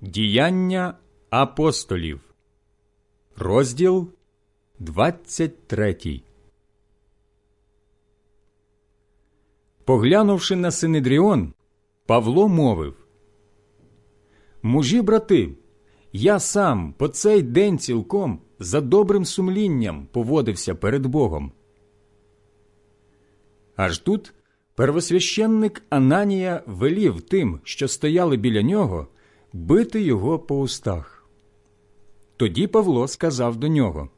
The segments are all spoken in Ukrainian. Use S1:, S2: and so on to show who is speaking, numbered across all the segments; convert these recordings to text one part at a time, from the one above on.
S1: Діяння апостолів, розділ 23 Поглянувши на Синедріон, Павло мовив Мужі, брати, я сам по цей день цілком за добрим сумлінням поводився перед Богом. Аж тут первосвященник Ананія велів тим, що стояли біля нього, бити його по устах. Тоді Павло сказав до нього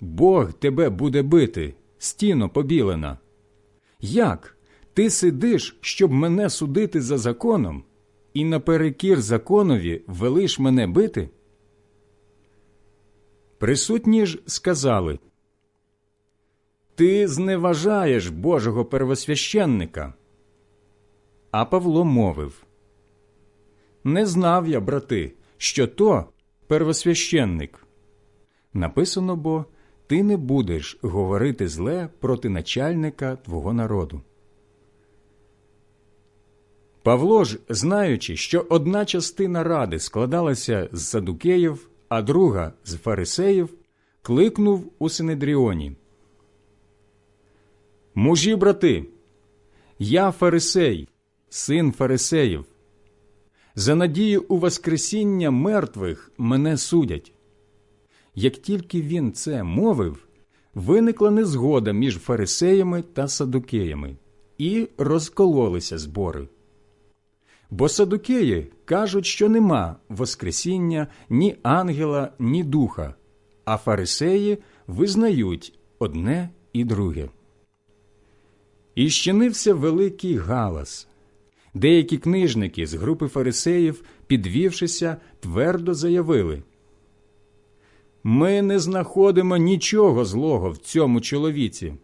S1: Бог тебе буде бити, стіно побілена. Як? Ти сидиш, щоб мене судити за законом, і наперекір законові велиш мене бити? Присутні ж сказали Ти зневажаєш Божого первосвященника. А Павло мовив Не знав я, брати, що то первосвященник. Написано бо ти не будеш говорити зле проти начальника твого народу. Павло ж, знаючи, що одна частина ради складалася з садукеїв, а друга з фарисеїв, кликнув у Синедріоні. Мужі, брати, я фарисей, син фарисеїв. За надію у Воскресіння мертвих мене судять. Як тільки він це мовив, виникла незгода між фарисеями та садукеями, і розкололися збори. Бо садукеї кажуть, що нема Воскресіння ні ангела, ні духа, а фарисеї визнають одне і друге. І щинився великий галас. Деякі книжники з групи фарисеїв, підвівшися, твердо заявили Ми не знаходимо нічого злого в цьому чоловіці.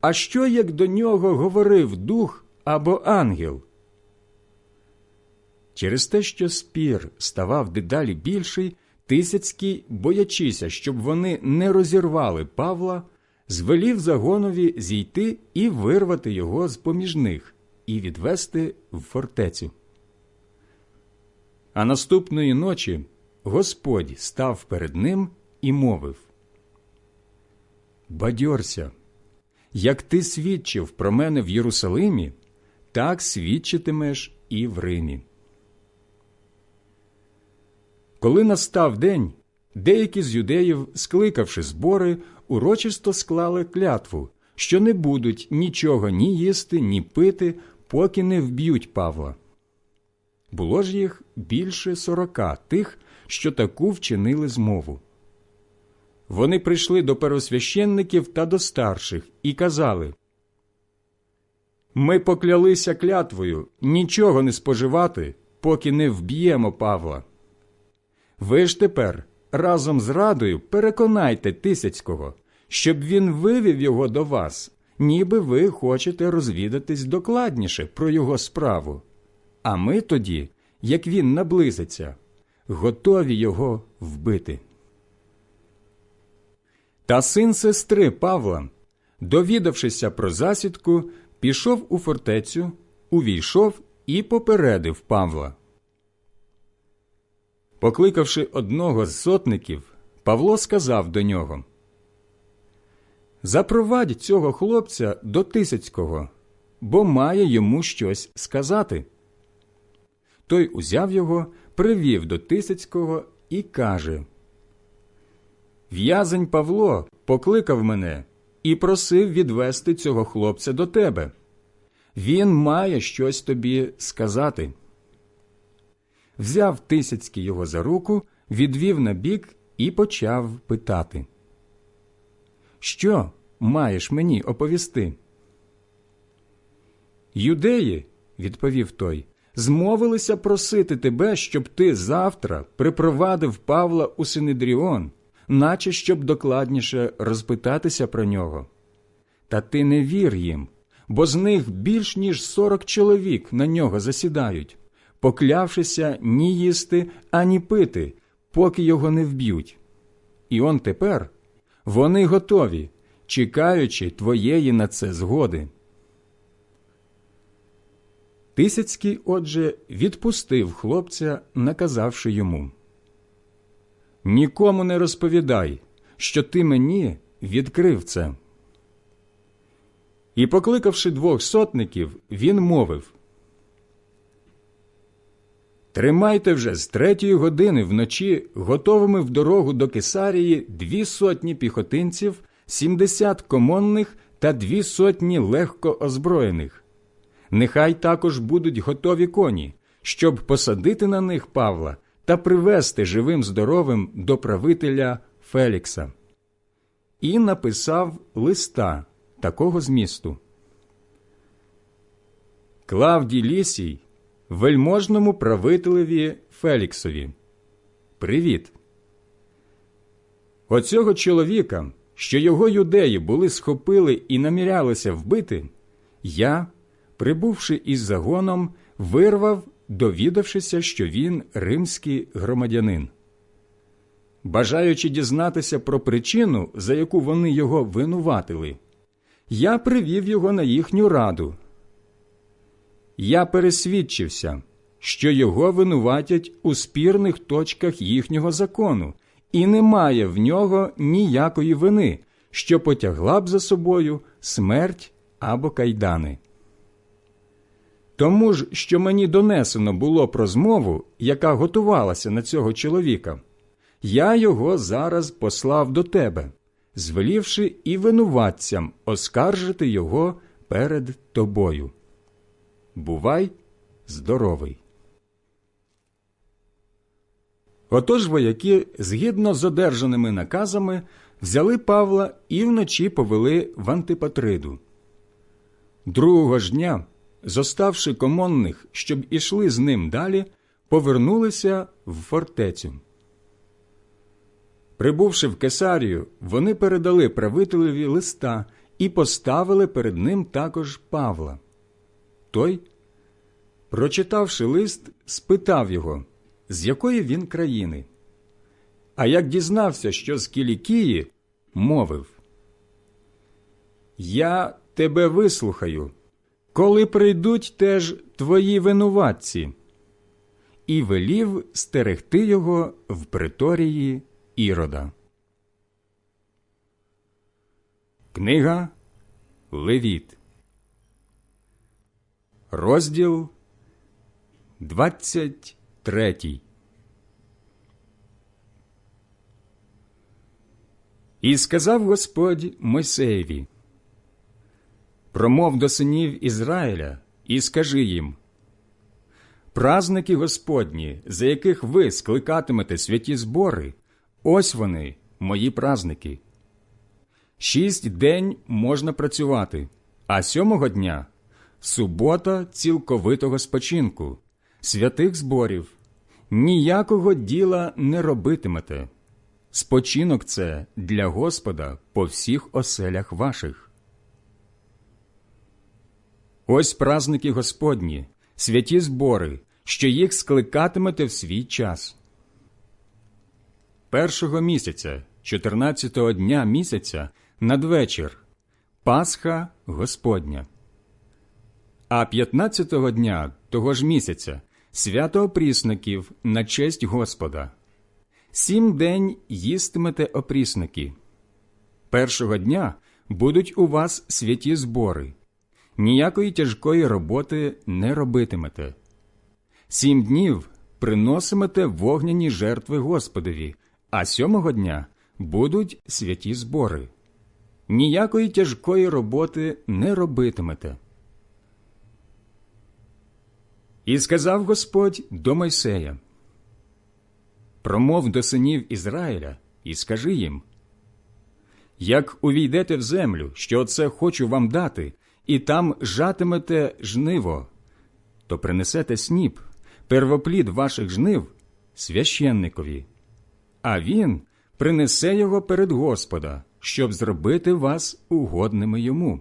S1: А що як до нього говорив дух або ангел? Через те, що спір ставав дедалі більший, Тисяцький, боячися, щоб вони не розірвали Павла, звелів загонові зійти і вирвати його з поміж них і відвести в фортецю. А наступної ночі Господь став перед ним і мовив Бадьорся, як ти свідчив про мене в Єрусалимі, так свідчитимеш і в Римі. Коли настав день, деякі з юдеїв, скликавши збори, урочисто склали клятву, що не будуть нічого ні їсти, ні пити, поки не вб'ють Павла. Було ж їх більше сорока тих, що таку вчинили змову. Вони прийшли до первосвященників та до старших і казали Ми поклялися клятвою нічого не споживати, поки не вб'ємо Павла. Ви ж тепер разом з радою переконайте Тисяцького, щоб він вивів його до вас, ніби ви хочете розвідатись докладніше про його справу. А ми тоді, як він наблизиться, готові його вбити. Та син сестри Павла, довідавшися про засідку, пішов у фортецю, увійшов і попередив Павла. Покликавши одного з сотників, Павло сказав до нього Запровадь цього хлопця до Тисяцького, бо має йому щось сказати. Той узяв його, привів до Тисяцького і каже В'язень Павло покликав мене і просив відвести цього хлопця до тебе. Він має щось тобі сказати взяв Тисяцький його за руку, відвів на бік і почав питати. Що маєш мені оповісти? Юдеї, відповів той, змовилися просити тебе, щоб ти завтра припровадив Павла у Синедріон, наче щоб докладніше розпитатися про нього. Та ти не вір їм, бо з них більш ніж сорок чоловік на нього засідають поклявшися ні їсти, ані пити, поки його не вб'ють. І он тепер вони готові, чекаючи твоєї на це згоди. Тисяцький, отже, відпустив хлопця, наказавши йому Нікому не розповідай, що ти мені відкрив це. І, покликавши двох сотників, він мовив Тримайте вже з третьої години вночі готовими в дорогу до Кесарії дві сотні піхотинців, сімдесят комонних та дві сотні легко озброєних. Нехай також будуть готові коні, щоб посадити на них Павла та привести живим здоровим до правителя Фелікса. І написав листа такого змісту. Клавдій Лісій, вельможному правителеві Феліксові. Привіт. Оцього чоловіка, що його юдеї були схопили і намірялися вбити, я, прибувши із загоном, вирвав, довідавшися, що він римський громадянин. Бажаючи дізнатися про причину, за яку вони його винуватили, я привів його на їхню раду. Я пересвідчився, що його винуватять у спірних точках їхнього закону, і немає в нього ніякої вини, що потягла б за собою смерть або кайдани. Тому ж, що мені донесено було про змову, яка готувалася на цього чоловіка, я його зараз послав до тебе, звелівши і винуватцям оскаржити його перед тобою. Бувай здоровий. Отож вояки, згідно з одержаними наказами, взяли Павла і вночі повели в Антипатриду. Другого ж дня, зоставши комонних, щоб ішли з ним далі, повернулися в фортецю. Прибувши в Кесарію, вони передали правителеві листа і поставили перед ним також Павла. Той, прочитавши лист, спитав його, з якої він країни. А як дізнався, що з Кілікії, мовив Я тебе вислухаю, коли прийдуть теж твої винуватці, і велів стерегти його в приторії Ірода. Книга Левіт Розділ 23 І сказав Господь Мойсеєві Промов до синів Ізраїля і скажи їм Празники Господні, за яких ви скликатимете святі збори, ось вони, мої празники. Шість день можна працювати, а сьомого дня субота цілковитого спочинку, святих зборів, ніякого діла не робитимете. Спочинок це для Господа по всіх оселях ваших. Ось празники Господні, святі збори, що їх скликатимете в свій час. Першого місяця, 14-го дня місяця, надвечір, Пасха Господня. А 15-го дня того ж місяця свято опрісників на честь Господа. Сім день їстимете опрісники. Першого дня будуть у вас святі збори, ніякої тяжкої роботи не робитимете. Сім днів приносимете вогняні жертви Господові, а сьомого дня будуть святі збори. Ніякої тяжкої роботи не робитимете. І сказав Господь до Мойсея Промов до синів Ізраїля і скажи їм Як увійдете в землю, що оце хочу вам дати, і там жатимете жниво, то принесете сніп, первоплід ваших жнив священникові, а він принесе його перед Господа, щоб зробити вас угодними йому.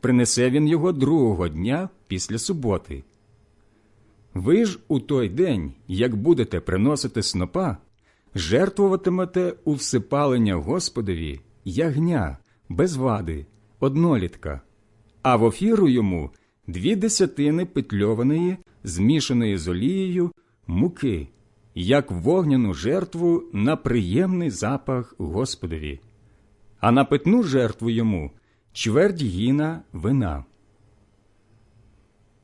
S1: Принесе він його другого дня після суботи. Ви ж у той день, як будете приносити снопа, жертвуватимете у всипалення Господові ягня без вади, однолітка, а в офіру йому дві десятини петльованої, змішаної з олією, муки, як вогняну жертву на приємний запах Господові, а на питну жертву йому чверть гіна вина.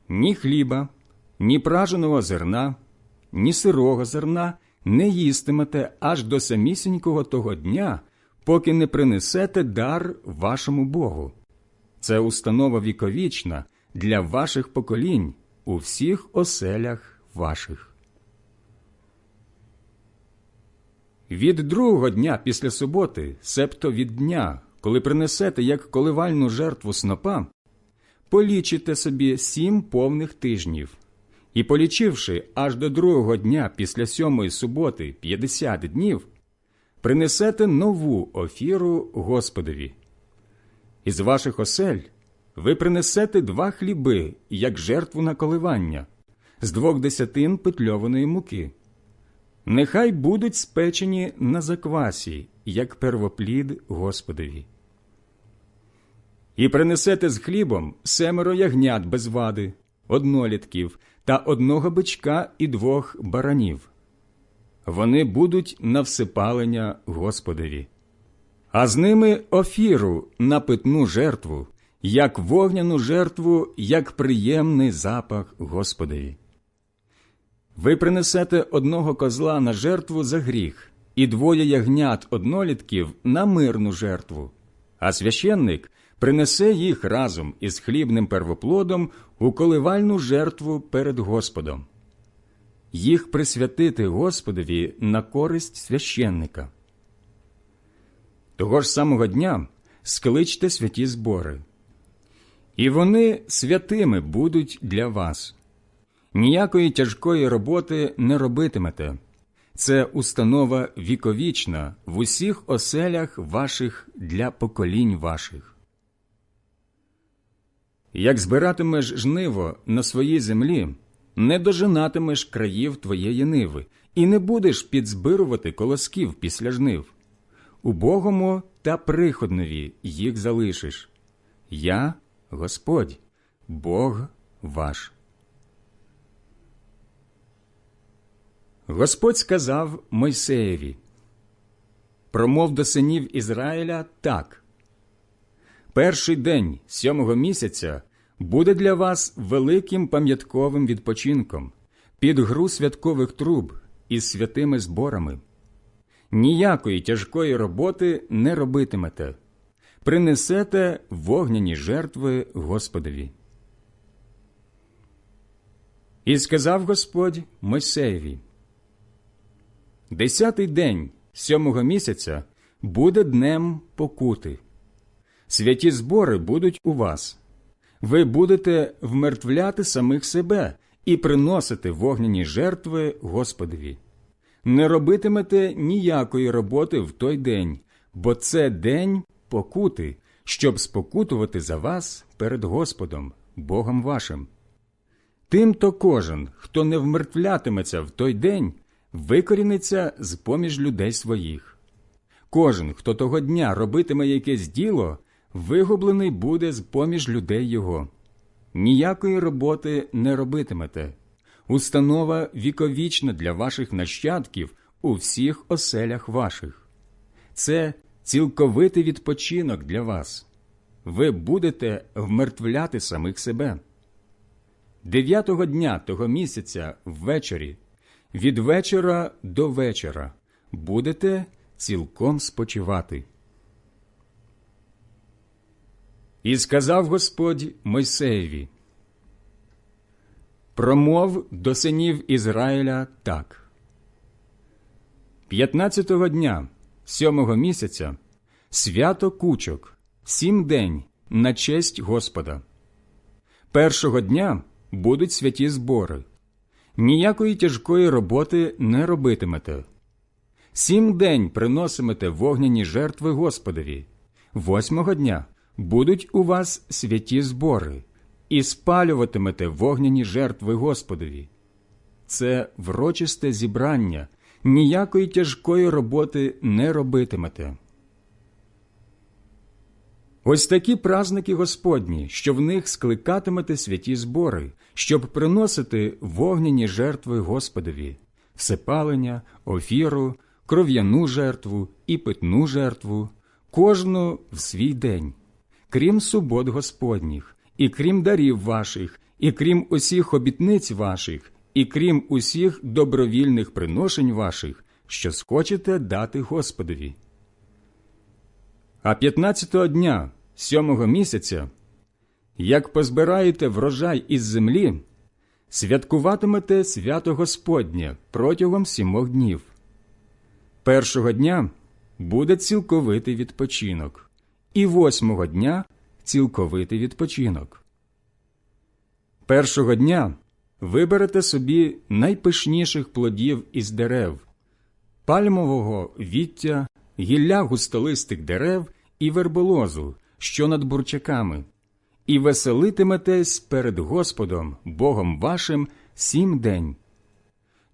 S1: Ні хліба, ні праженого зерна, ні сирого зерна не їстимете аж до самісінького того дня, поки не принесете дар вашому Богу. Це установа віковічна для ваших поколінь у всіх оселях ваших. Від другого дня після суботи, себто від дня, коли принесете як коливальну жертву снопа, полічите собі сім повних тижнів, і, полічивши аж до другого дня після сьомої суботи п'ятдесят днів, принесете нову офіру Господові. Із ваших осель ви принесете два хліби, як жертву на коливання, з двох десятин петльованої муки. Нехай будуть спечені на заквасі, як первоплід Господові. І принесете з хлібом семеро ягнят без вади, однолітків та одного бичка і двох баранів. Вони будуть на всипалення Господові, а з ними офіру на питну жертву, як вогняну жертву, як приємний запах Господові. Ви принесете одного козла на жертву за гріх, і двоє ягнят однолітків на мирну жертву, а священник принесе їх разом із хлібним первоплодом у коливальну жертву перед Господом. Їх присвятити Господові на користь священника. Того ж самого дня скличте святі збори, і вони святими будуть для вас. Ніякої тяжкої роботи не робитимете. Це установа віковічна в усіх оселях ваших для поколінь ваших. Як збиратимеш жниво на своїй землі, не дожинатимеш країв твоєї ниви, і не будеш підзбирувати колосків після жнив. Убогому та приходнові їх залишиш. Я Господь, Бог ваш. Господь сказав Мойсеєві Промов до синів Ізраїля так. Перший день сьомого місяця буде для вас великим пам'ятковим відпочинком під гру святкових труб із святими зборами. Ніякої тяжкої роботи не робитимете, принесете вогняні жертви Господові. І сказав Господь Мойсеєві Десятий день сьомого місяця буде днем покути. Святі збори будуть у вас. Ви будете вмертвляти самих себе і приносити вогняні жертви Господові. Не робитимете ніякої роботи в той день, бо це день покути, щоб спокутувати за вас перед Господом, Богом вашим. Тимто кожен, хто не вмертвлятиметься в той день, викоріниться з поміж людей своїх. Кожен, хто того дня робитиме якесь діло, вигублений буде з поміж людей його. Ніякої роботи не робитимете. Установа віковічна для ваших нащадків у всіх оселях ваших. Це цілковитий відпочинок для вас. Ви будете вмертвляти самих себе. Дев'ятого дня того місяця ввечері від вечора до вечора будете цілком спочивати. І сказав Господь Мойсеєві, промов до синів Ізраїля так. П'ятнадцятого дня сьомого місяця свято кучок, сім день на честь Господа. Першого дня будуть святі збори ніякої тяжкої роботи не робитимете. Сім день приносимете вогняні жертви Господові, восьмого дня будуть у вас святі збори, і спалюватимете вогняні жертви Господові. Це врочисте зібрання, ніякої тяжкої роботи не робитимете. Ось такі праздники Господні, що в них скликатимете святі збори, щоб приносити вогняні жертви Господові, всепалення, офіру, кров'яну жертву і питну жертву, кожну в свій день, крім субот Господніх, і крім дарів ваших, і крім усіх обітниць ваших, і крім усіх добровільних приношень ваших, що схочете дати Господові. А п'ятнадцятого дня сьомого місяця, як позбираєте врожай із землі, святкуватимете свято Господнє протягом сімох днів. Першого дня буде цілковитий відпочинок, і восьмого дня цілковитий відпочинок. Першого дня виберете собі найпишніших плодів із дерев, пальмового віття, гілля густолистих дерев і верболозу, що над бурчаками, і веселитиметесь перед Господом, Богом вашим, сім день.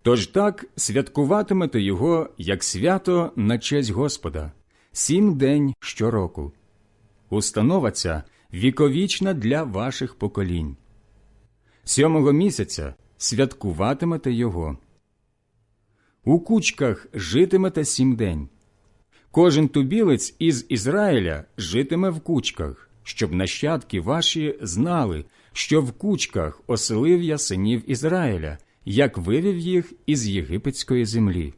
S1: Тож так святкуватимете його як свято на честь Господа, сім день щороку. Установа ця віковічна для ваших поколінь. Сьомого місяця святкуватимете його. У кучках житимете сім день. Кожен тубілець із Ізраїля житиме в кучках, щоб нащадки ваші знали, що в кучках оселив я синів Ізраїля, як вивів їх із єгипетської землі.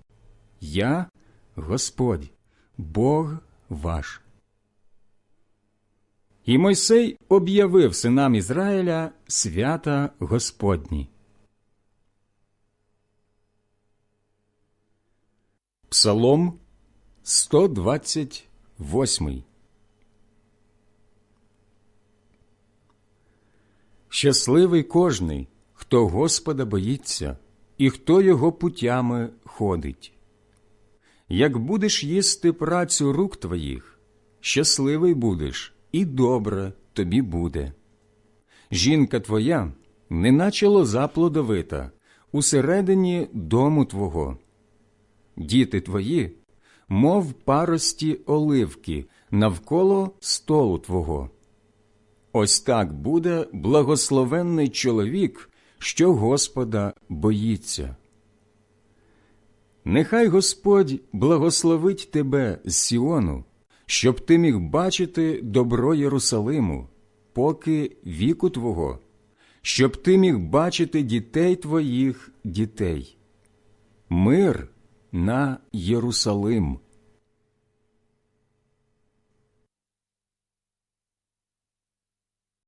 S1: Я Господь, Бог ваш. І Мойсей об'явив синам Ізраїля свята Господні. Псалом 128 Щасливий кожний, хто Господа боїться, і хто його путями ходить. Як будеш їсти працю рук твоїх, щасливий будеш, і добре тобі буде. Жінка твоя, неначе лоза плодовита, усередині дому твого. Діти твої, мов парості оливки навколо столу твого. Ось так буде благословенний чоловік, що Господа боїться. Нехай Господь благословить тебе з Сіону, щоб ти міг бачити добро Єрусалиму, поки віку твого, щоб ти міг бачити дітей твоїх дітей. Мир на Єрусалим.